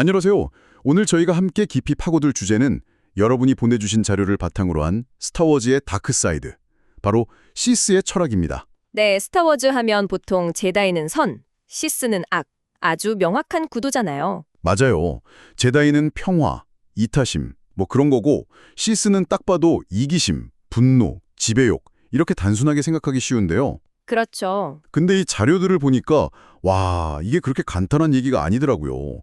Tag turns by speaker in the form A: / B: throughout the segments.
A: 안녕하세요. 오늘 저희가 함께 깊이 파고들 주제는 여러분이 보내주신 자료를 바탕으로 한 스타워즈의 다크사이드, 바로 시스의 철학입니다.
B: 네, 스타워즈 하면 보통 제다이는 선, 시스는 악. 아주 명확한 구도잖아요.
A: 맞아요. 제다이는 평화, 이타심, 뭐 그런 거고 시스는 딱 봐도 이기심, 분노, 지배욕 이렇게 단순하게 생각하기 쉬운데요.
B: 그렇죠.
A: 근데 이 자료들을 보니까 와, 이게 그렇게 간단한 얘기가 아니더라고요.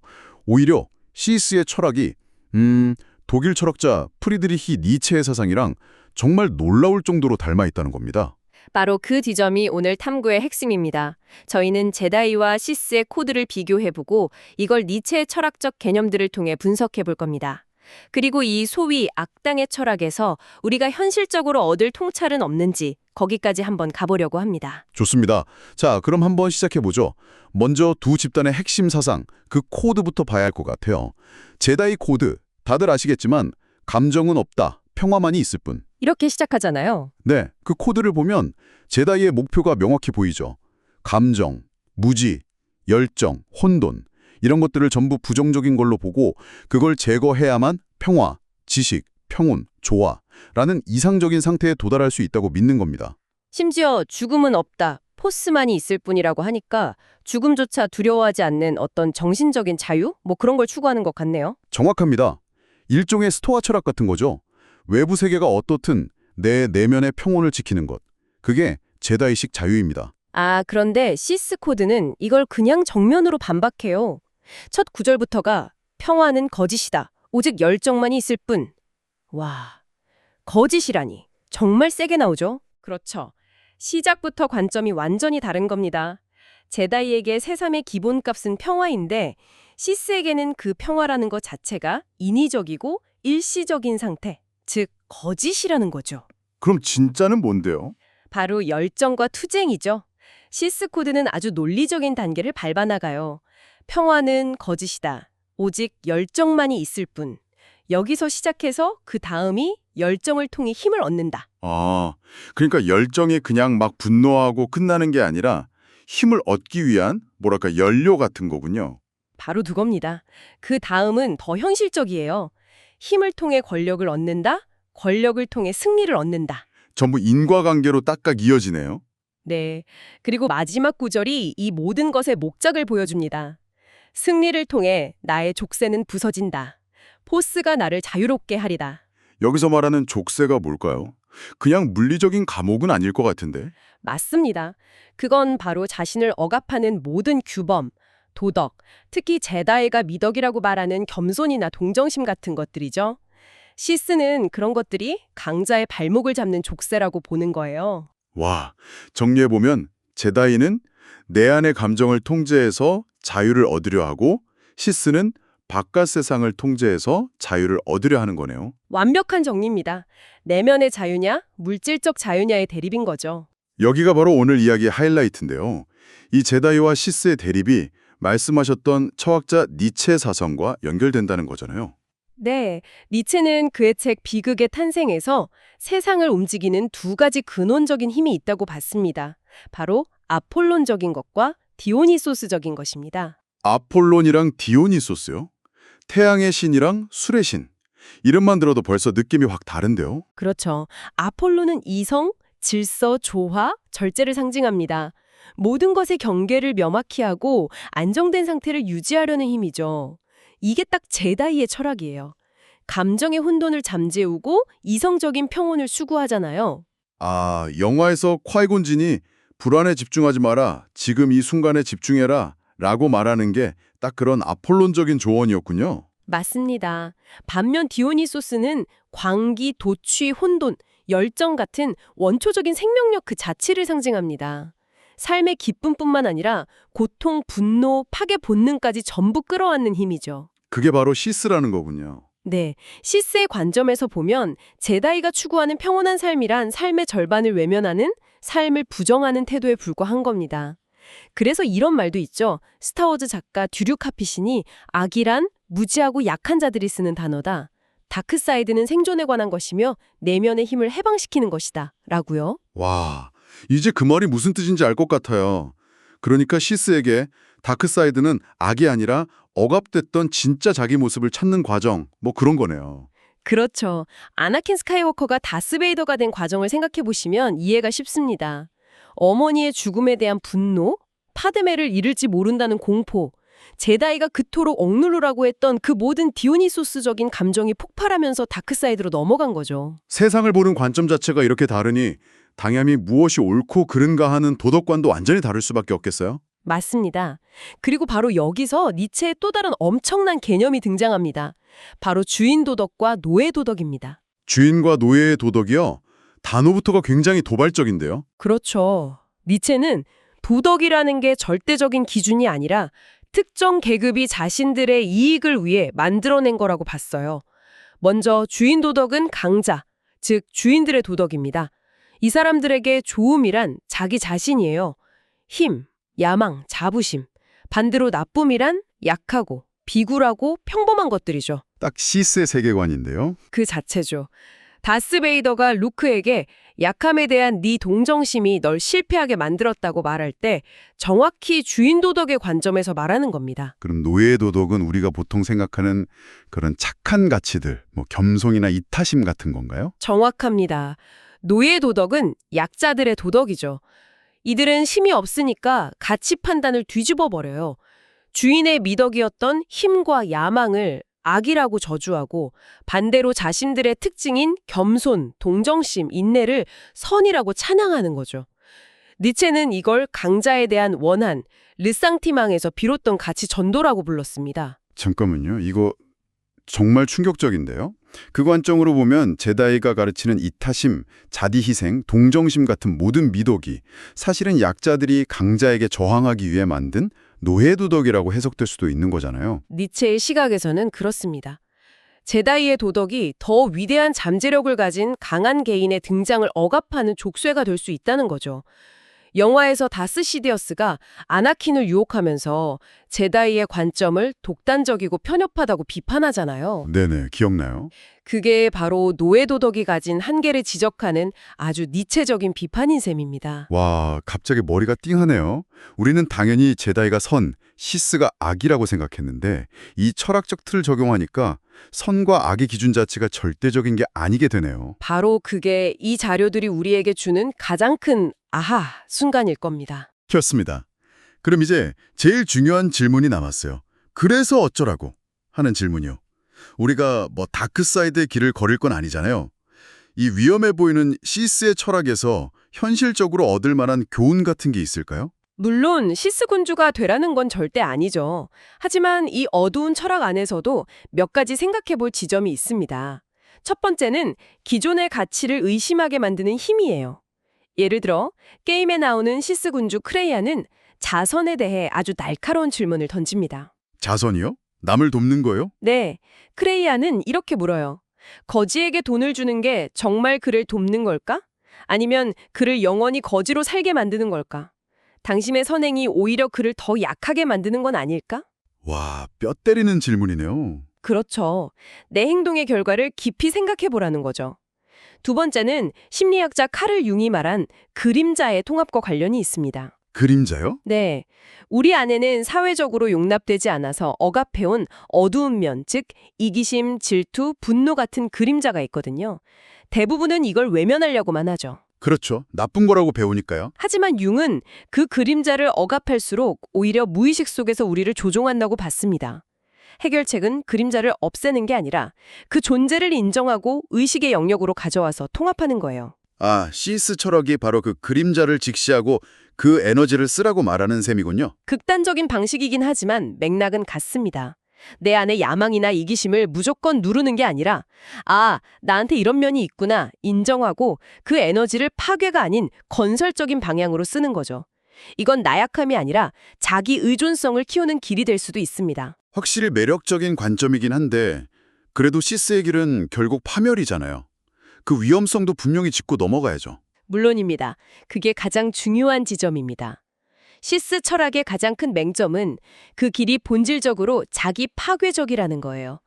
A: 오히려 시스의 철학이 음, 독일 철학자 프리드리히 니체의 사상이랑 정말 놀라울 정도로 닮아 있다는 겁니다.
B: 바로 그 지점이 오늘 탐구의 핵심입니다. 저희는 제다이와 시스의 코드를 비교해보고 이걸 니체의 철학적 개념들을 통해 분석해볼 겁니다. 그리고 이 소위 악당의 철학에서 우리가 현실적으로 얻을 통찰은 없는지 거기까지 한번 가보려고 합니다.
A: 좋습니다. 자, 그럼 한번 시작해 보죠. 먼저 두 집단의 핵심 사상, 그 코드부터 봐야 할 것 같아요. 제다이 코드, 다들 아시겠지만 감정은 없다, 평화만이 있을 뿐.
B: 이렇게 시작하잖아요.
A: 네, 그 코드를 보면 제다이의 목표가 명확히 보이죠. 감정, 무지, 열정, 혼돈 이런 것들을 전부 부정적인 걸로 보고 그걸 제거해야만 평화, 지식, 평온, 조화라는 이상적인 상태에 도달할 수 있다고 믿는 겁니다.
B: 심지어 죽음은 없다, 포스만이 있을 뿐이라고 하니까 죽음조차 두려워하지 않는 어떤 정신적인 자유? 뭐 그런 걸 추구하는 것 같네요.
A: 정확합니다. 일종의 스토아 철학 같은 거죠. 외부 세계가 어떻든 내 내면의 평온을 지키는 것. 그게 제다이식 자유입니다.
B: 아, 그런데 시스 코드는 이걸 그냥 정면으로 반박해요. 첫 구절부터가 평화는 거짓이다. 오직 열정만이 있을 뿐. 와, 거짓이라니. 정말 세게 나오죠? 그렇죠. 시작부터 관점이 완전히 다른 겁니다. 제다이에게 새삼의 기본값은 평화인데 시스에게는 그 평화라는 것 자체가 인위적이고 일시적인 상태, 즉 거짓이라는 거죠.
C: 그럼 진짜는 뭔데요?
B: 바로 열정과 투쟁이죠. 시스 코드는 아주 논리적인 단계를 밟아나가요. 평화는 거짓이다. 오직 열정만이 있을 뿐. 여기서 시작해서 그 다음이 열정을 통해 힘을 얻는다.
C: 아, 그러니까 열정이 그냥 막 분노하고 끝나는 게 아니라 힘을 얻기 위한 뭐랄까 연료 같은 거군요.
B: 바로 그겁니다. 그 다음은 더 현실적이에요. 힘을 통해 권력을 얻는다. 권력을 통해 승리를 얻는다.
C: 전부 인과관계로 딱딱 이어지네요.
B: 네. 그리고 마지막 구절이 이 모든 것의 목적을 보여줍니다. 승리를 통해 나의 족쇄는 부서진다. 포스가 나를 자유롭게 하리다.
C: 여기서 말하는 족쇄가 뭘까요? 그냥 물리적인 감옥은 아닐 것 같은데.
B: 맞습니다. 그건 바로 자신을 억압하는 모든 규범, 도덕, 특히 제다이가 미덕이라고 말하는 겸손이나 동정심 같은 것들이죠. 시스는 그런 것들이 강자의 발목을 잡는 족쇄라고 보는 거예요.
C: 와, 정리해보면 제다이는 내 안의 감정을 통제해서 자유를 얻으려 하고 시스는 바깥 세상을 통제해서 자유를 얻으려 하는 거네요.
B: 완벽한 정리입니다. 내면의 자유냐, 물질적 자유냐의 대립인 거죠.
C: 여기가 바로 오늘 이야기의 하이라이트인데요. 이 제다이와 시스의 대립이 말씀하셨던 철학자 니체 사상과 연결된다는 거잖아요.
B: 네, 니체는 그의 책 비극의 탄생에서 세상을 움직이는 두 가지 근원적인 힘이 있다고 봤습니다. 바로 아폴론적인 것과 디오니소스적인 것입니다.
C: 아폴론이랑 디오니소스요? 태양의 신이랑 술의 신. 이름만 들어도 벌써 느낌이 확 다른데요.
B: 그렇죠. 아폴로는 이성, 질서, 조화, 절제를 상징합니다. 모든 것의 경계를 명확히 하고 안정된 상태를 유지하려는 힘이죠. 이게 딱 제다이의 철학이에요. 감정의 혼돈을 잠재우고 이성적인 평온을 수구하잖아요.
C: 아, 영화에서 콰이곤 진이 불안에 집중하지 마라. 지금 이 순간에 집중해라. 라고 말하는 게 딱 그런 아폴론적인 조언이었군요.
B: 맞습니다. 반면 디오니소스는 광기, 도취, 혼돈, 열정 같은 원초적인 생명력 그 자체를 상징합니다. 삶의 기쁨뿐만 아니라 고통, 분노, 파괴 본능까지 전부 끌어안는 힘이죠.
C: 그게 바로 시스라는 거군요.
B: 네, 시스의 관점에서 보면 제다이가 추구하는 평온한 삶이란 삶의 절반을 외면하는 삶을 부정하는 태도에 불과한 겁니다. 그래서 이런 말도 있죠. 스타워즈 작가 듀류 카피신이 악이란 무지하고 약한 자들이 쓰는 단어다. 다크사이드는 생존에 관한 것이며 내면의 힘을 해방시키는 것이다. 라고요.
C: 와, 이제 그 말이 무슨 뜻인지 알 것 같아요. 그러니까 시스에게 다크사이드는 악이 아니라 억압됐던 진짜 자기 모습을 찾는 과정, 뭐 그런 거네요.
B: 그렇죠. 아나킨 스카이워커가 다스베이더가 된 과정을 생각해 보시면 이해가 쉽습니다. 어머니의 죽음에 대한 분노, 파드메를 잃을지 모른다는 공포, 제다이가 그토록 억누르라고 했던 그 모든 디오니소스적인 감정이 폭발하면서 다크사이드로 넘어간 거죠.
C: 세상을 보는 관점 자체가 이렇게 다르니 당연히 무엇이 옳고 그른가 하는 도덕관도 완전히 다를 수밖에 없겠어요?
B: 맞습니다. 그리고 바로 여기서 니체의 또 다른 엄청난 개념이 등장합니다. 바로 주인 도덕과 노예 도덕입니다.
C: 주인과 노예의 도덕이요. 단어부터가 굉장히 도발적인데요.
B: 그렇죠. 니체는 도덕이라는 게 절대적인 기준이 아니라 특정 계급이 자신들의 이익을 위해 만들어낸 거라고 봤어요. 먼저 주인 도덕은 강자, 즉 주인들의 도덕입니다. 이 사람들에게 좋음이란 자기 자신이에요. 힘, 야망, 자부심. 반대로 나쁨이란 약하고 비굴하고 평범한 것들이죠.
C: 딱 시스의 세계관인데요.
B: 그 자체죠. 다스베이더가 루크에게 약함에 대한 네 동정심이 널 실패하게 만들었다고 말할 때 정확히 주인 도덕의 관점에서 말하는 겁니다.
C: 그럼 노예의 도덕은 우리가 보통 생각하는 그런 착한 가치들, 뭐 겸손이나 이타심 같은 건가요?
B: 정확합니다. 노예 도덕은 약자들의 도덕이죠. 이들은 힘이 없으니까 가치 판단을 뒤집어 버려요. 주인의 미덕이었던 힘과 야망을 악이라고 저주하고 반대로 자신들의 특징인 겸손, 동정심, 인내를 선이라고 찬양하는 거죠. 니체는 이걸 강자에 대한 원한, 르상티망에서 비롯된 가치 전도라고 불렀습니다.
C: 잠깐만요. 이거 정말 충격적인데요. 그 관점으로 보면 제다이가 가르치는 이타심, 자디희생, 동정심 같은 모든 미덕이 사실은 약자들이 강자에게 저항하기 위해 만든 노예도덕이라고 해석될 수도 있는 거잖아요.
B: 니체의 시각에서는 그렇습니다. 제다이의 도덕이 더 위대한 잠재력을 가진 강한 개인의 등장을 억압하는 족쇄가 될 수 있다는 거죠. 영화에서 다스 시디어스가 아나킨을 유혹하면서 제다이의 관점을 독단적이고 편협하다고 비판하잖아요.
C: 네네, 기억나요?
B: 그게 바로 노예 도덕이 가진 한계를 지적하는 아주 니체적인 비판인 셈입니다.
C: 와, 갑자기 머리가 띵하네요. 우리는 당연히 제다이가 선, 시스가 악이라고 생각했는데 이 철학적 틀을 적용하니까 선과 악의 기준 자체가 절대적인 게 아니게 되네요.
B: 바로 그게 이 자료들이 우리에게 주는 가장 큰 아하 순간일 겁니다.
C: 켰습니다. 그럼 이제 제일 중요한 질문이 남았어요. 그래서 어쩌라고 하는 질문이요. 우리가 뭐 다크사이드의 길을 걸을 건 아니잖아요. 이 위험해 보이는 시스의 철학에서 현실적으로 얻을 만한 교훈 같은 게 있을까요?
B: 물론 시스 군주가 되라는 건 절대 아니죠. 하지만 이 어두운 철학 안에서도 몇 가지 생각해 볼 지점이 있습니다. 첫 번째는 기존의 가치를 의심하게 만드는 힘이에요. 예를 들어 게임에 나오는 시스 군주 크레이아는 자선에 대해 아주 날카로운 질문을 던집니다.
C: 자선이요? 남을 돕는 거요?
B: 네, 크레이아는 이렇게 물어요. 거지에게 돈을 주는 게 정말 그를 돕는 걸까? 아니면 그를 영원히 거지로 살게 만드는 걸까? 당신의 선행이 오히려 그를 더 약하게 만드는 건 아닐까?
C: 와, 뼈 때리는 질문이네요.
B: 그렇죠. 내 행동의 결과를 깊이 생각해 보라는 거죠. 두 번째는 심리학자 카를 융이 말한 그림자의 통합과 관련이 있습니다.
C: 그림자요?
B: 네. 우리 안에는 사회적으로 용납되지 않아서 억압해온 어두운 면, 즉 이기심, 질투, 분노 같은 그림자가 있거든요. 대부분은 이걸 외면하려고만 하죠.
C: 그렇죠. 나쁜 거라고 배우니까요.
B: 하지만 융은 그 그림자를 억압할수록 오히려 무의식 속에서 우리를 조종한다고 봤습니다. 해결책은 그림자를 없애는 게 아니라 그 존재를 인정하고 의식의 영역으로 가져와서 통합하는 거예요.
C: 아, 시스 철학이 바로 그 그림자를 직시하고 그 에너지를 쓰라고 말하는 셈이군요.
B: 극단적인 방식이긴 하지만 맥락은 같습니다. 내 안의 야망이나 이기심을 무조건 누르는 게 아니라 아, 나한테 이런 면이 있구나 인정하고 그 에너지를 파괴가 아닌 건설적인 방향으로 쓰는 거죠. 이건 나약함이 아니라 자기 의존성을 키우는 길이 될 수도 있습니다.
C: 확실히 매력적인 관점이긴 한데 그래도 시스의 길은 결국 파멸이잖아요. 그 위험성도 분명히 짚고 넘어가야죠.
B: 물론입니다. 그게 가장 중요한 지점입니다. 시스 철학의 가장 큰 맹점은 그 길이 본질적으로 자기 파괴적이라는 거예요.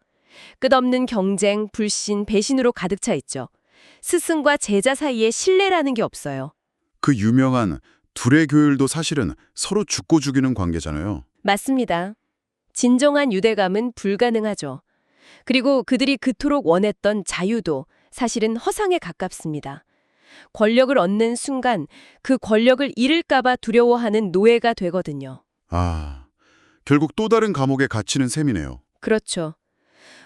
B: 끝없는 경쟁, 불신, 배신으로 가득 차 있죠. 스승과 제자 사이에 신뢰라는 게 없어요.
C: 그 유명한 둘의 교율도 사실은 서로 죽고 죽이는 관계잖아요.
B: 맞습니다. 진정한 유대감은 불가능하죠. 그리고 그들이 그토록 원했던 자유도 사실은 허상에 가깝습니다. 권력을 얻는 순간 그 권력을 잃을까봐 두려워하는 노예가 되거든요.
C: 아, 결국 또 다른 감옥에 갇히는 셈이네요.
B: 그렇죠.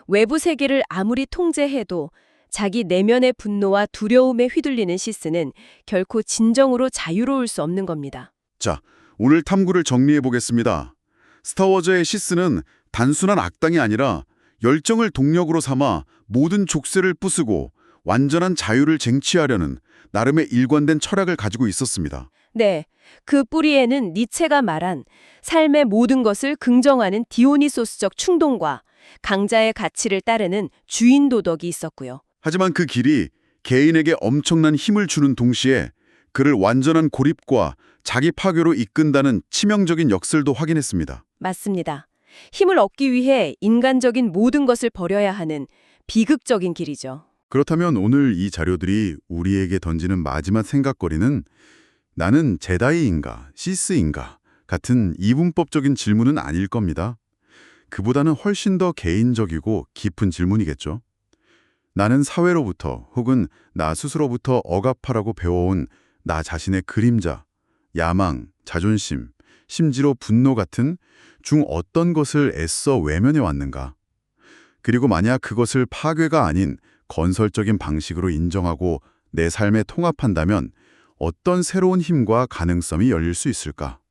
B: 외부 세계를 아무리 통제해도 자기 내면의 분노와 두려움에 휘둘리는 시스는 결코 진정으로 자유로울 수 없는 겁니다.
C: 자, 오늘 탐구를 정리해 보겠습니다. 스타워즈의 시스는 단순한 악당이 아니라 열정을 동력으로 삼아 모든 족쇄를 부수고 완전한 자유를 쟁취하려는 나름의 일관된 철학을 가지고 있었습니다.
B: 네, 그 뿌리에는 니체가 말한 삶의 모든 것을 긍정하는 디오니소스적 충동과 강자의 가치를 따르는 주인 도덕이 있었고요.
C: 하지만 그 길이 개인에게 엄청난 힘을 주는 동시에 그를 완전한 고립과 자기 파괴로 이끈다는 치명적인 역설도 확인했습니다.
B: 맞습니다. 힘을 얻기 위해 인간적인 모든 것을 버려야 하는 비극적인 길이죠.
C: 그렇다면 오늘 이 자료들이 우리에게 던지는 마지막 생각거리는 나는 제다이인가 시스인가 같은 이분법적인 질문은 아닐 겁니다. 그보다는 훨씬 더 개인적이고 깊은 질문이겠죠. 나는 사회로부터 혹은 나 스스로부터 억압하라고 배워온 나 자신의 그림자, 야망, 자존심, 심지어 분노 같은 중 어떤 것을 애써 외면해 왔는가? 그리고 만약 그것을 파괴가 아닌 건설적인 방식으로 인정하고 내 삶에 통합한다면 어떤 새로운 힘과 가능성이 열릴 수 있을까?